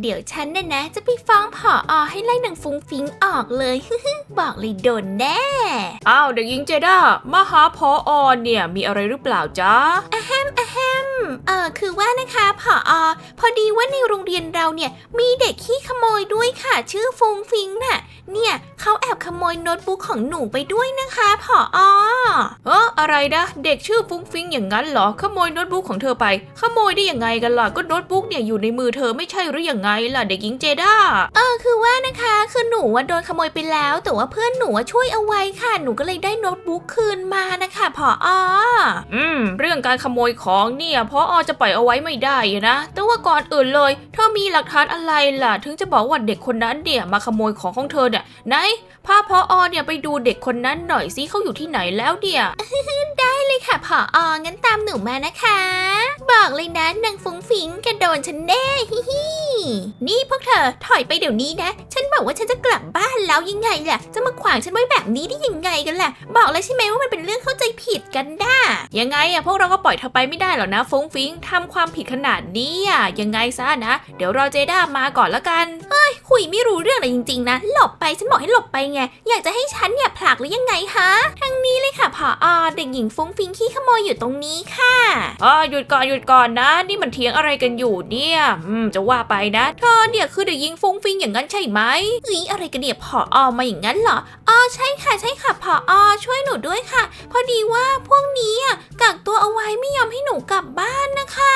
เดี๋ยวฉันน่ะนะ จะไปฟ้องผออให้ไล่นางฟุ้งฟิงออกเลย บอกเลยโดนแน่ อ้าวเด็กหญิงเจด้ามาหาพออเนี่ยมีอะไรหรือเปล่าจ๊ะเออคือว่านะคะผออพอดีว่าในโรงเรียนเราเนี่ยมีเด็กขี้ขโมยด้วยค่ะ ชื่อฟงฟิงน่ะ เนี่ยเขาแอบขโมยโน้ตบุ๊กของหนูไปด้วยนะคะผออเอออะไร นะ เด็กชื่อฟุ้งฟิ้งอย่างนั้นเหรอ ขโมยโน้ตบุ๊กของเธอไป ขโมยได้ยังไงกันล่ะ ก็โน้ตบุ๊กเนี่ยอยู่ในมือเธอไม่ใช่หรือยังไงล่ะเด็กหญิงเจด้า เออคือว่านะคะ คือหนูว่าโดนขโมยไปแล้ว แต่ว่าเพื่อนหนูอะช่วยเอาไว้ค่ะ หนูก็เลยได้โน้ตบุ๊กคืนมานะคะผอออืม เรื่องการขโมยของเนี่ยพออจะปล่อยเอาไว้ไม่ได้อะนะ แต่ว่าก่อนอื่นเลย เธอมีหลักฐานอะไรล่ะ ถึงจะบอกว่าเด็กคนนั้นเนี่ยมาขโมยของของเธอเนี่ยไหนพาพออเนี่ยไปดูเด็กคนนั้นหน่อยสิเขาอยู่ที่ไหนแล้วเนี่ยเลยค่ะผอองั้นตามหนูมานะคะ บอกเลยนะนางฟุ้งฟิงแกโดนฉันแน่ฮิฮินี่พวกเธอถอยไปเดี๋ยวนี้นะ ฉันบอกว่าฉันจะกลับบ้านแล้วยังไงล่ะ จะมาขวางฉันไว้แบบนี้ได้ยังไงกันล่ะ บอกแล้วใช่ไหมว่ามันเป็นเรื่องเข้าใจผิดกันด้ายังไงอะพวกเราก็ปล่อยเธอไปไม่ได้หรอกนะฟงฟิงทำความผิดขนาดนี้อะยังไงซะนะ เดี๋ยวรอเจด้ามาก่อนละกันคุยไม่รู้เรื่องเลยจริง ๆ นะ หลบไปฉันบอกให้หลบไปไง อยากจะให้ฉันเนี่ยผลักหรือยังไงฮะทางนี้เลยค่ะผออเด็กหญิงฟุ้งฟิงขี้ขโมยอยู่ตรงนี้ค่ะอ๋อหยุดก่อนหยุดก่อนนะ นี่มันเถียงอะไรกันอยู่เนี่ยอืมจะว่าไปนะ เธอเนี่ยคือเด็กหญิงฟุ้งฟิงอย่างนั้นใช่ไหมเฮ้ยอะไรกันเนี่ยผออมาอย่างนั้นเหรออ๋อ ใช่ค่ะใช่ค่ะผออช่วยหนูด้วยค่ะ พอดีว่าพวกนี้อะกักตัวเอาไว้ไม่ยอมให้หนูกลับบ้านนะคะ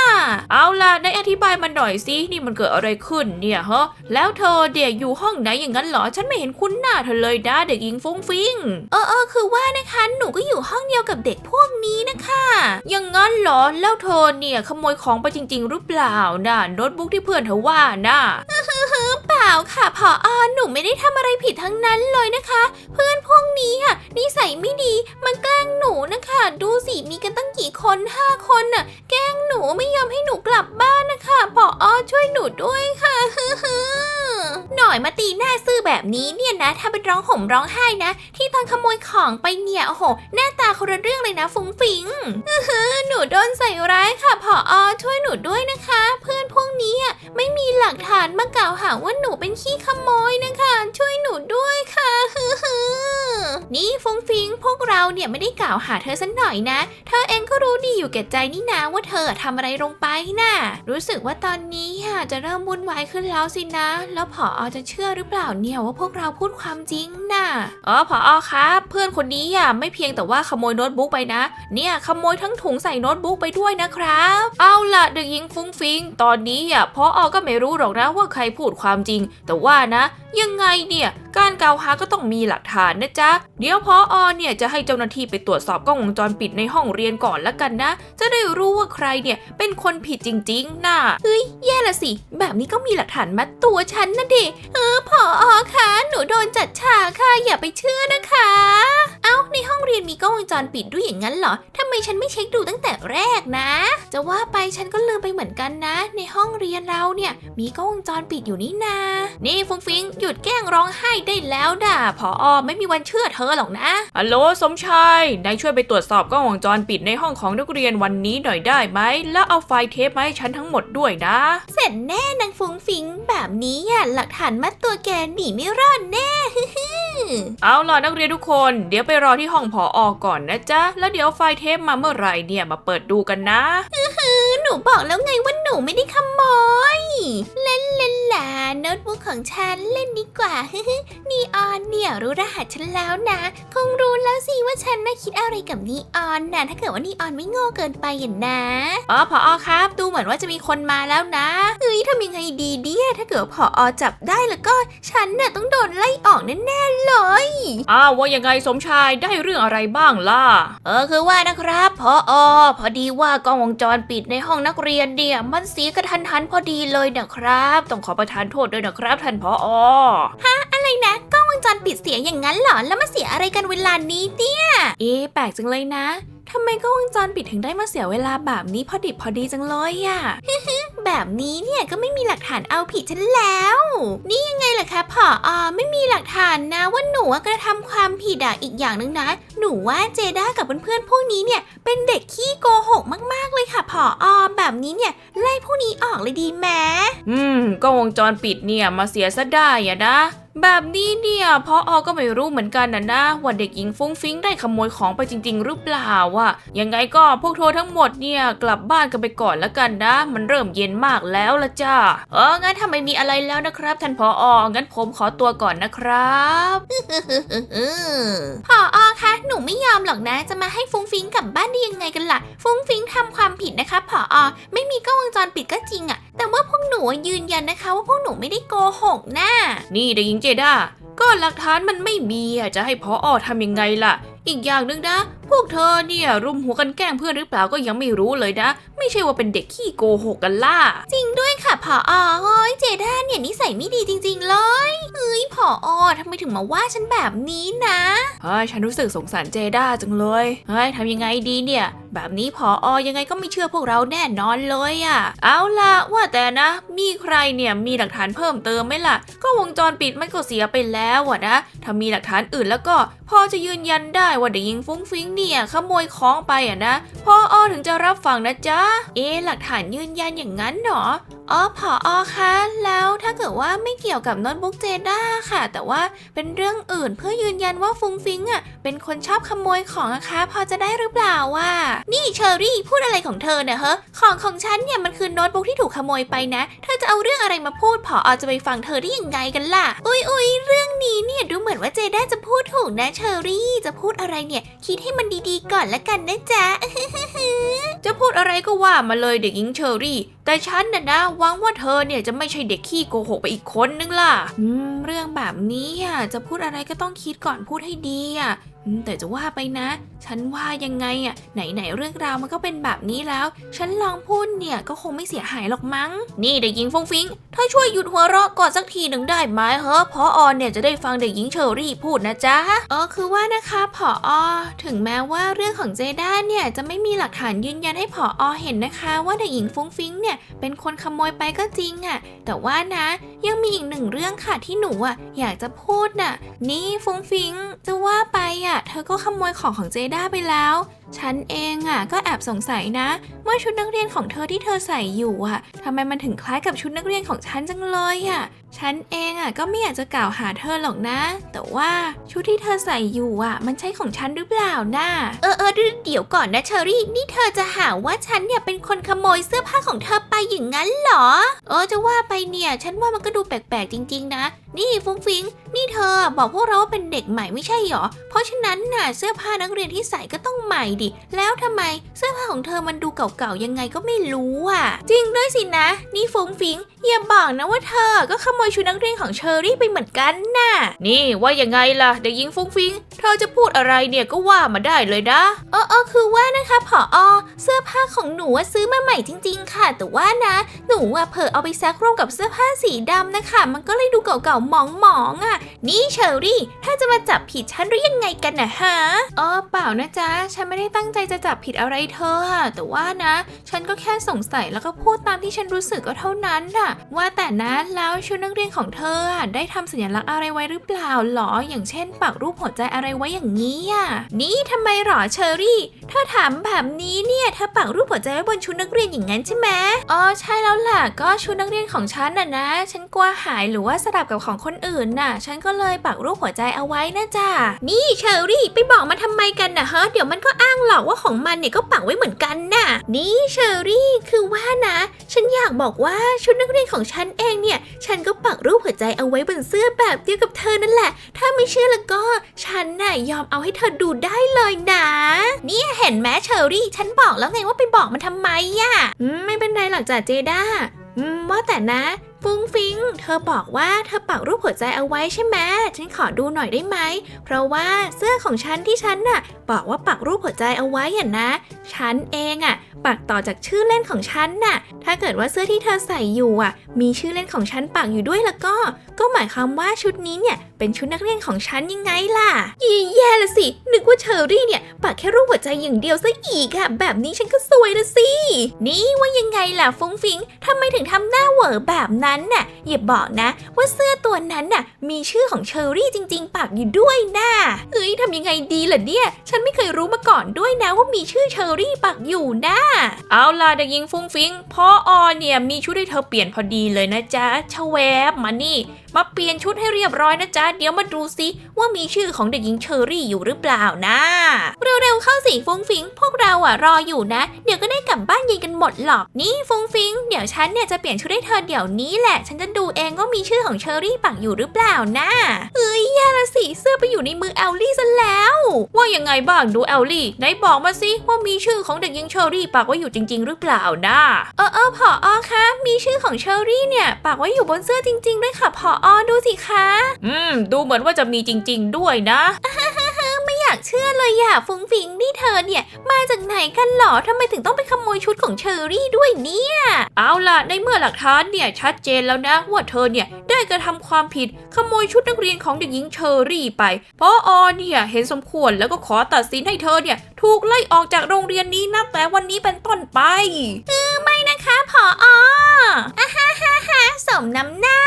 เอาล่ะได้อธิบายมาหน่อยสินี่มันเกิดอะไรขึ้นเนี่ยฮะแล้วเธอเดี๋ยอยู่ห้องไหนอย่างนั้นเหรอฉันไม่เห็นคุ้นหน้าเธอเลยนะเด็กหญิงฟุ้งฟิงเออเออคือว่านะคะหนูก็อยู่ห้องเดียวกับเด็กพวกนี้นะคะอย่างนั้นเหรอแล้วเธอเนี่ยขโมยของไปจริง ๆ หรือเปล่านะโน้ตบุ๊กที่เพื่อนเธอว่านะเปล่าค่ะผออหนูไม่ได้ทำอะไรผิดทั้งนั้นเลยนะคะเพื่อนพวกนี้อะนิสัยไม่ดีมันแกล้งหนูนะคะ ดูสิมีกันตั้งกี่คนห้าคนน่ะ แกล้งหนูไม่ยอมให้หนูกลับบ้านนะคะผออช่วยหนูด้วยค่ะหน่อยมาตีหน้าซื่อแบบนี้เนี่ยนะ ถ้าเป็นร้องห่มร้องไห้นะ ที่ตอนขโมยของไปเนี่ยโอ้โห หน้าตาคนละเรื่องเลยนะฟุ้งฟิงหนูโดนใส่ร้ายค่ะผออช่วยหนูด้วยนะคะ เพื่อนพวกนี้ไม่มีหลักฐานมากล่าวหาว่าหนูเป็นขี้ขโมยนะคะ ช่วยหนูด้วยค่ะนี่ฟงฟิงพวกเราเนี่ยไม่ได้กล่าวหาเธอสักหน่อยนะ เธอเองก็รู้ดีอยู่แก่ใจนี่นะว่าเธอทำอะไรลงไปน่ะ รู้สึกว่าตอนนี้อะจะเริ่มวุ่นวายขึ้นแล้วสินะ แล้วผออจะเชื่อหรือเปล่าเนี่ยว่าพวกเราพูดความจริงน่ะ อ๋อพออครับ เพื่อนคนนี้อะไม่เพียงแต่ว่าขโมยโน้ตบุ๊กไปนะ เนี่ยขโมยทั้งถุงใส่โน้ตบุ๊กไปด้วยนะครับ เอาล่ะเด็กหญิงฟุ้งฟิง ตอนนี้อะพออก็ไม่รู้หรอกนะว่าใครพูดความจริง แต่ว่านะ ยังไงเนี่ย การกล่าวหาก็ต้องมีหลักฐานนะจ๊ะ เดี๋ยวพออเนี่ยจะให้เจ้าหน้าที่ไปตรวจสอบกล้องวงจรปิดในห้องเรียนก่อนละกันนะ จะได้รู้ว่าใครเนี่ยเป็นคนผิดจริงๆนะแย่ละสิ แบบนี้ก็มีหลักฐานมัดตัวฉันนะดิเออผออคะหนูโดนจัดฉากค่ะอย่าไปเชื่อนะคะ เอ้าในห้องเรียนมีกล้องวงจรปิดด้วยอย่างนั้นเหรอทำไมฉันไม่เช็คดูตั้งแต่แรกนะ จะว่าไปฉันก็ลืมไปเหมือนกันนะ ในห้องเรียนเราเนี่ยมีกล้องวงจรปิดอยู่นี่นา นี่ฟุงฟิงหยุดแกล้งร้องไห้ได้แล้วด่าพออไม่มีวันเชื่อเธอหรอกนะฮัลโหลสมชายนายช่วยไปตรวจสอบกล้องวงจรปิดในห้องของนักเรียนวันนี้หน่อยได้ไหม แล้วเอาไฟล์เทปมาให้ฉันทั้งหมดด้วยนะ เสร็จแน่นางฟุ้งฟิงแบบนี้อะหลักฐานมัดตัวแกหนีไม่รอดแน่เอาล่ะนักเรียนทุกคน เดี๋ยวไปรอที่ห้องผออก่อนนะจ๊ะ แล้วเดี๋ยวไฟล์เทปมาเมื่อไหร่เนี่ยมาเปิดดูกันนะหนูบอกแล้วไงว่าหนูไม่ได้ขโมยเล่นเล่นล่ะโน้ตบุ๊กของฉันเล่นดีกว่า นีออนเนี่ยรู้รหัสฉันแล้วนะ คงรู้แล้วสิว่าฉันน่ะคิดอะไรกับนีออนนะถ้าเกิดว่านีออนไม่โง่เกินไปอย่างนะอ๋อผออครับ ดูเหมือนว่าจะมีคนมาแล้วนะเฮ้ยทำยังไงดีเดียถ้าเกิดพออจับได้แล้วก็ฉันน่ะต้องโดนไล่ออกแน่ๆเลยอ้าวว่ายังไงสมชายได้เรื่องอะไรบ้างล่ะ เออคือว่านะครับพออพอดีว่ากล้องวงจรปิดในห้องนักเรียนเนี่ยมันเสียกระทันหันพอดีเลยนะครับ ต้องขอประทานโทษด้วยนะครับท่านผอออะไรนะกล้องวงจรปิดเสียอย่างนั้นเหรอ แล้วมาเสียอะไรกันเวลานี้เนี่ย เอ๊ะแปลกจังเลยนะ ทำไมกล้องวงจรปิดถึงได้มาเสียเวลาแบบนี้พอดิบพอดีจังเลยอะ แบบนี้เนี่ยก็ไม่มีหลักฐานเอาผิดฉันแล้ว นี่ยังไงล่ะคะผออไม่มีหลักฐานนะว่าหนูอะกระทำความผิดอะอีกอย่างหนึ่งนะ หนูว่าเจด้ากับเพื่อนๆพวกนี้เนี่ย เป็นเด็กขี้โกหกมากๆเลยค่ะผออแบบนี้เนี่ยไล่พวกนี้ออกเลยดีแม อืมกล้องวงจรปิดเนี่ยมาเสียซะได้อะนะ แบบนี้เนี่ยพออก็ไม่รู้เหมือนกันนะนะว่าเด็กหญิงฟุ้งฟิ้งได้ขโมยของไปจริง ๆ หรือเปล่าอะยังไงก็พวกเธอทั้งหมดเนี่ยกลับบ้านกันไปก่อนแล้วกันนะ มันเริ่มเย็นมากแล้วละจ้าเอองั้นถ้าไม่มีอะไรแล้วนะครับท่านพอองั้นผมขอตัวก่อนนะครับผออคะหนูไม่ยอมหรอกนะ จะมาให้ฟุ้งฟิ้งกลับบ้านได้ยังไงกันล่ะฟุ้งฟิ้งทำความผิดนะคะผออไม่มีกล้องวงจรปิดก็จริงอะ แต่ว่าพวกหนูยืนยันนะคะ ว่าพวกหนูไม่ได้โกหกนะนี่เด็กหญิงเจด้าก็หลักฐานมันไม่มีอะจะให้พออทำยังไงล่ะ อีกอย่างหนึ่งนะ พวกเธอเนี่ยรุมหัวกันแกล้งเพื่อนหรือเปล่าก็ยังไม่รู้เลยนะ ไม่ใช่ว่าเป็นเด็กขี้โกหกกันล่ะ จริงด้วยค่ะผออเฮ้ยเจด้าเนี่ยนิสัยไม่ดีจริง ๆ เลยเฮ้ยผออทำไมถึงมาว่าฉันแบบนี้นะเฮ้ยฉันรู้สึกสงสารเจด้าจังเลยเฮ้ยทำยังไงดีเนี่ย แบบนี้พออยังไงก็ไม่เชื่อพวกเราแน่นอนเลยอะ่ะ เอาล่ะว่าแต่นะ มีใครเนี่ยมีหลักฐานเพิ่มเติมไหมล่ะ ก็วงจรปิดมันก็เสียไปแล้วอะนะ ถ้ามีหลักฐานอื่นแล้วก็พอจะยืนยันได้ว่าเด็กหญิงฟุ้งฟิ้งเนี่ยขโมยของไปอะนะพออถึงจะรับฟังนะจ๊ะ เอ๊หลักฐานยืนยันอย่างนั้นเหรออ๋อผออคะแล้วถ้าเกิดว่าไม่เกี่ยวกับโน้ตบุ๊กเจด้าค่ะ แต่ว่าเป็นเรื่องอื่นเพื่อยืนยันว่าฟุงฟิงอะเป็นคนชอบขโมยของนะคะ พอจะได้หรือเปล่าว่า นี่เชอรี่พูดอะไรของเธอเนี่ยเฮ้ของของฉันเนี่ยมันคือโน้ตบุ๊กที่ถูกขโมยไปนะเธอจะเอาเรื่องอะไรมาพูดผออจะไปฟังเธอได้ยังไงกันล่ะอุ้ยอุ้ยเรื่องนี้เนี่ยดูเหมือนว่าเจด้าจะพูดถูกนะเชอรี่จะพูดอะไรเนี่ย คิดให้มันดีๆก่อนละกันนะจ๊ะจะพูดอะไรก็ว่ามาเลยเด็กหญิงเชอรี่แต่ฉันน่ะนะหวังว่าเธอเนี่ยจะไม่ใช่เด็กขี้โกหกไปอีกคนนึงล่ะอืมเรื่องแบบนี้อะจะพูดอะไรก็ต้องคิดก่อนพูดให้ดีอะอืม แต่จะว่าไปนะ ฉันว่ายังไงอะไหนๆเรื่องราวมันก็เป็นแบบนี้แล้ว ฉันลองพูดเนี่ยก็คงไม่เสียหายหรอกมั้ง นี่เด็กหญิงฟงฟิงเธอช่วยหยุดหัวเราะก่อนสักทีหนึ่งได้ไหมเฮ้เพออนเนี่ยจะได้ฟังเด็กหญิงเชอรี่พูดนะจ๊ะเออคือว่านะคะผออถึงแม้ว่าเรื่องของเจด้าเนี่ยจะไม่มีหลักฐานยืนยันให้ผออเห็นนะคะ ว่าเด็กหญิงฟงฟิงเนี่ยเป็นคนขโมยไปก็จริงอะแต่ว่านะยังมีอีกหนึ่งเรื่องค่ะที่หนูอะอยากจะพูดน่ะ นี่ฟงฟิงจะว่าไปอะเธอก็ขโมยของของเจด้าไปแล้ว ฉันเองอะก็แอบสงสัยนะว่าชุดนักเรียนของเธอที่เธอใส่อยู่อะทำไมมันถึงคล้ายกับชุดนักเรียนของฉันจังเลยอะ ฉันเองอะก็ไม่อยากจะกล่าวหาเธอหรอกนะ แต่ว่าชุดที่เธอใส่อยู่อะ มันใช่ของฉันหรือเปล่านะเออเออเดี๋ยวก่อนนะเชอรี่นี่เธอจะหาว่าฉันเนี่ยเป็นคนขโมยเสื้อผ้าของเธอไปอย่างนั้นเหรอ เออจะว่าไปเนี่ย ฉันว่ามันก็ดูแปลกๆจริง ๆ นะ นี่ฟุ้งฟิงนี่เธอบอกพวกเราว่าเป็นเด็กใหม่ไม่ใช่หรอ เพราะฉะนั้นน่ะเสื้อผ้านักเรียนที่ใส่ก็ต้องใหม่ดิ แล้วทำไมเสื้อผ้าของเธอมันดูเก่าๆยังไงก็ไม่รู้อะ จริงด้วยสินะ นี่ฟุ้งฟิงอย่าบอกนะว่าเธอก็ขโมยชุดนักเรียนของเชอรี่ไปเหมือนกันน่ะ นี่ว่ายังไงล่ะเด็กหญิงฟงฟิง เธอจะพูดอะไรเนี่ยก็ว่ามาได้เลยนะ เออเออคือว่านะคะผออเสื้อผ้าของหนูอะซื้อมาใหม่จริง ๆ ค่ะ แต่ว่านะ หนูอะเผลอเอาไปซักร่วมกับเสื้อผ้าสีดำนะคะ มันก็เลยดูเก่าๆหมองๆอะ นี่เชอรี่ถ้าจะมาจับผิดฉันหรือยังไงกันนะฮะเออเปล่านะจ๊ะ ฉันไม่ได้ตั้งใจจะจับผิดอะไรเธออะแต่ว่านะ ฉันก็แค่สงสัยแล้วก็พูดตามที่ฉันรู้สึกก็เท่านั้นน่ะ ว่าแต่นะแล้วชุดนักเรียนของเธออะได้ทำสัญลักษณ์อะไรไว้หรือเปล่าหรอ อย่างเช่น ปักรูปหัวใจอะไรไว้อย่างนี้อะ นี่ทำไมหรอเชอรี่ถ้าถามแบบนี้เนี่ยเธอปักรูปหัวใจไว้บนชุดนักเรียนอย่างนั้นใช่ไหมอ๋อใช่แล้วล่ะก็ชุดนักเรียนของฉันน่ะนะ ฉันกลัวหายหรือว่าสลับกับของคนอื่นน่ะ ฉันก็เลยปักรูปหัวใจเอาไว้นะจ๊ะนี่เชอรี่ไปบอกมาทำไมกันนะฮะเดี๋ยวมันก็อ้างหรอกว่าของมันเนี่ยก็ปักไว้เหมือนกันน่ะ นี่เชอรี่คือว่านะ ฉันอยากบอกว่าชุดนักเรียนของฉันเองเนี่ย ฉันก็ปักรูปหัวใจเอาไว้บนเสื้อแบบเดียวกับเธอนั่นแหละ ถ้าไม่เชื่อแล้วก็ ฉันน่ะยอมเอาให้เธอดูได้เลยนะเนี่ยเห็นไหมเชอรี่ ฉันบอกแล้วไงว่าไปบอกมันทำไมอะอืมไม่เป็นไรหรอกจ้ะเจด้าอืมว่าแต่นะ ฟุ้งฟิง เธอบอกว่าเธอปักรูปหัวใจเอาไว้ใช่ไหมฉันขอดูหน่อยได้ไหม เพราะว่าเสื้อของฉันที่ฉันน่ะ บอกว่าปักรูปหัวใจเอาไว้อะนะ ฉันเองอะ ปักต่อจากชื่อเล่นของฉันน่ะ ถ้าเกิดว่าเสื้อที่เธอใส่อยู่อะ มีชื่อเล่นของฉันปักอยู่ด้วยแล้วก็ ก็หมายความว่าชุดนี้เนี่ยเป็นชุดนักเรียนของฉันยังไงล่ะยี่แย่ละสิ นึกว่าเชอรี่เนี่ยปักแค่รูปหัวใจอย่างเดียวซะอีกอะแบบนี้ฉันก็ซวยละสิ นี่ว่ายังไงล่ะฟุ้งฟิงทำไมถึงทำหน้าเหวอแบบนั้นน่ะอย่าบอกนะ ว่าเสื้อตัวนั้นน่ะ มีชื่อของเชอรี่จริง ๆปักอยู่ด้วยนะเอ้ยทำยังไงดีล่ะเนี่ย ฉันไม่เคยรู้มาก่อนด้วยนะว่ามีชื่อเชอรี่ปักอยู่นะเอาล่ะเด็กหญิงฟุ้งฟิงพ่อออเนี่ยมีชุดให้เธอเปลี่ยนพอดีเลยนะจ๊ะชะแวบมานี่ มาเปลี่ยนชุดให้เรียบร้อยนะจ๊ะ เดี๋ยวมาดูซิว่ามีชื่อของเด็กหญิงเชอรี่อยู่หรือเปล่านะเร็วๆเข้าสิฟงฟิง พวกเราอะรออยู่นะ เดี๋ยวก็ได้กลับบ้านเย็นกันหมดหรอก นี่ฟงฟิง เดี๋ยวฉันเนี่ยจะเปลี่ยนชุดให้เธอเดี๋ยวนี้แหละ ฉันจะดูเองว่ามีชื่อของเชอรี่ปักอยู่หรือเปล่านะเอ้ยแย่ละสิเสื้อไปอยู่ในมือแอลลี่ซะแล้ว ว่ายังไงบ้างดูแอลลี่ไหนบอกมาสิว่ามีชื่อของเด็กหญิงเชอรี่ปักไว้อยู่จริง ๆ หรือเปล่านะเออเออผออคะมีชื่อของเชอรี่เนี่ยปักไว้อยู่บนเสื้อจริงๆด้วยค่ะผออดูสิคะ อืม ดูเหมือนว่าจะมีจริง ๆ ด้วยนะ ไม่อยากเชื่อเลยอะฟุ้งฟิงนี่เธอเนี่ย มาจากไหนกันหรอทำไมถึงต้องไปขโมยชุดของเชอรี่ด้วยเนี่ย เอาล่ะ ในเมื่อหลักฐานเนี่ยชัดเจนแล้วนะว่าเธอเนี่ยได้กระทำความผิดขโมยชุดนักเรียนของเด็กหญิงเชอรี่ไปเพราะออเนี่ยเห็นสมควรแล้วก็ขอตัดสินให้เธอเนี่ย ถูกไล่ออกจากโรงเรียนนี้นับแต่วันนี้เป็นต้นไปนะคะผอออ่าฮ่าฮ่าฮ่าสมน้ำหน้า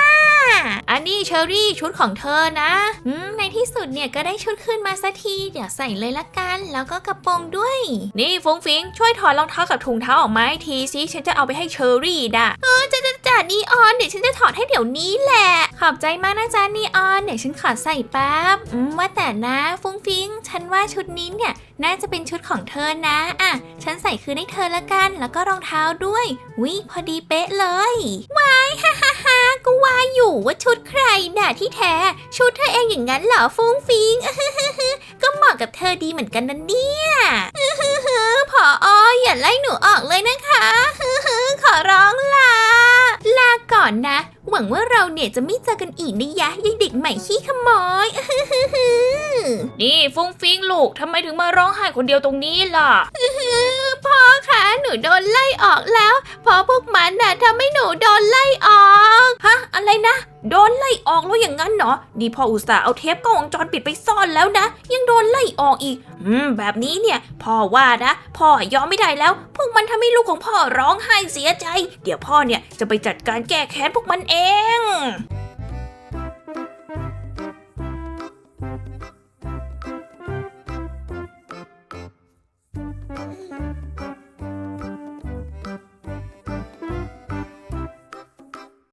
อันนี้เชอรี่ชุดของเธอนะอืมในที่สุดเนี่ยก็ได้ชุดขึ้นมาสักที เดี๋ยวใส่เลยละกัน แล้วก็กระโปรงด้วย นี่ฟงฟิงช่วยถอดรองเท้ากับถุงเท้าออกมาให้ทีสิฉันจะเอาไปให้เชอรี่ด่ะจะจะจ่านีออนเดี๋ยวฉันจะถอดให้เดี๋ยวนี้แหละ ขอบใจมากนะจ๊ะนีออนเดี๋ยวฉันขอใส่แป๊บอืมว่าแต่นะฟุ้งฟิงฉันว่าชุดนี้เนี่ยน่าจะเป็นชุดของเธอนะอะฉันใส่คืนให้เธอละกัน แล้วก็รองเท้าด้วยวิพอดีเป๊ะเลยว้ายฮ่า ก็ว่าอยู่ว่าชุดใครน่ะที่แท้ ชุดเธอเองอย่างนั้นเหรอฟุ้งฟิง ก็เหมาะกับเธอดีเหมือนกันนะเนี่ยพอออย่าไล่หนูออกเลยนะคะ ขอร้องลา ลาก่อนนะ หวังว่าเราเนี่ยจะไม่เจอกันอีกนะยะยังเด็กใหม่ขี้ขโมย นี่ฟงฟิ้งลูกทำไมถึงมาร้องไห้คนเดียวตรงนี้ล่ะ พ่อคะหนูโดนไล่ออกแล้วเพราะพวกมันน่ะทำให้หนูโดนไล่ออก ฮะ อะไรนะโดนไล่ออกแล้วอย่างนั้นเหรอนี่พ่ออุตส่าห์เอาเทปกล้องวงจรปิดไปซ่อนแล้วนะ ยังโดนไล่ออกอีก อืม แบบนี้เนี่ยพ่อว่านะ พ่อยอมไม่ได้แล้ว พวกมันทำให้ลูกของพ่อร้องไห้เสียใจ เดี๋ยวพ่อเนี่ยจะไปจัดการแก้แค้นพวกมันเอง